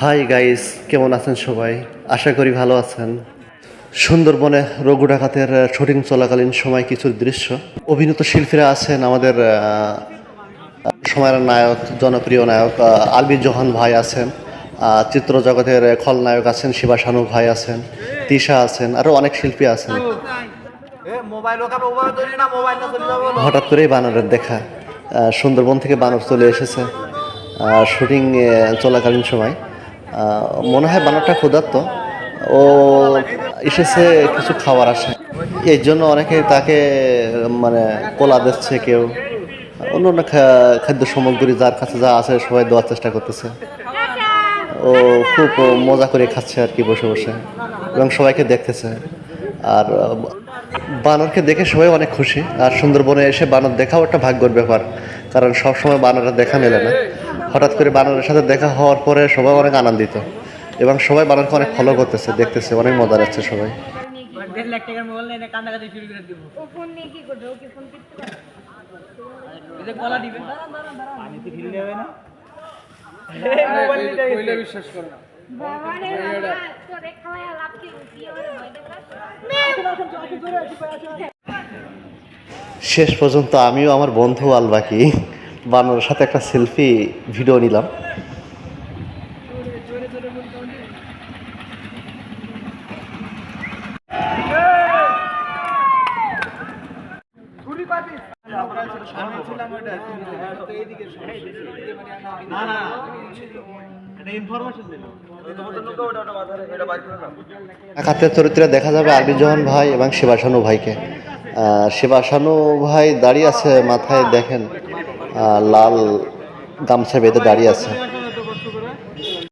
Hi guys কেমন আছেন সবাই? আশা করি ভালো আছেন। সুন্দরবনে রঘু ডাকাতের শুটিং চলাকালীন সময় কিছু দৃশ্য। অভিনীত শিল্পীরা আছেন আমাদের সময়ের নায়ক জনপ্রিয় নায়ক আহ, আলবির জোহান ভাই আছেন চিত্র জগতের খলনায়ক আছেন শিবা শানু ভাই আছেন তিশা আছেন আরও অনেক শিল্পী আছেন। হঠাৎ করেই বানরের দেখা সুন্দরবন থেকে বানর চলে এসেছে শুটিং চলাকালীন সময়। মনে হয় বানরটা ক্ষুধার্ত। ও এসেছে কিছু খাবার আসে এই জন্য অনেকে তাকে মানে কোলা দিচ্ছে কেউ। অন্য অন্য খাদ্য সামগ্রী যার কাছে যা আছে সবাই দেওয়ার চেষ্টা করতেছে। ও খুব মজা করে খাচ্ছে আর কি বসে বসে। এবং সবাইকে দেখতেছে। আর বানরকে দেখে সবাই অনেক খুশি। আর সুন্দরবনে এসে বানর দেখাও একটা ভাগ্যর ব্যাপার। কারণ সবসময় বানরের দেখা মেলে না। হঠাৎ করে বানরের সাথে দেখা হওয়ার পরে সবাই অনেক আনন্দিত এবং সবাই বানরকে অনেক ফলো করতেছে, দেখতেছে, অনেক মজা লাগছে সবাই? শেষ পর্যন্ত আমিও আমার বন্ধু আলবাকি বানরের সাথে একটা সেলফি ভিডিও নিলাম। না ডাকাতের চরিত্রে দেখা যাবে আরবি জোহান ভাই এবং শিবাসানু ভাইকে। শিবাসানু ভাই দাঁড়িয়ে আছে মাথায়, দেখেন। লাল গামছা বেঁধে দাঁড়িয়ে আছে।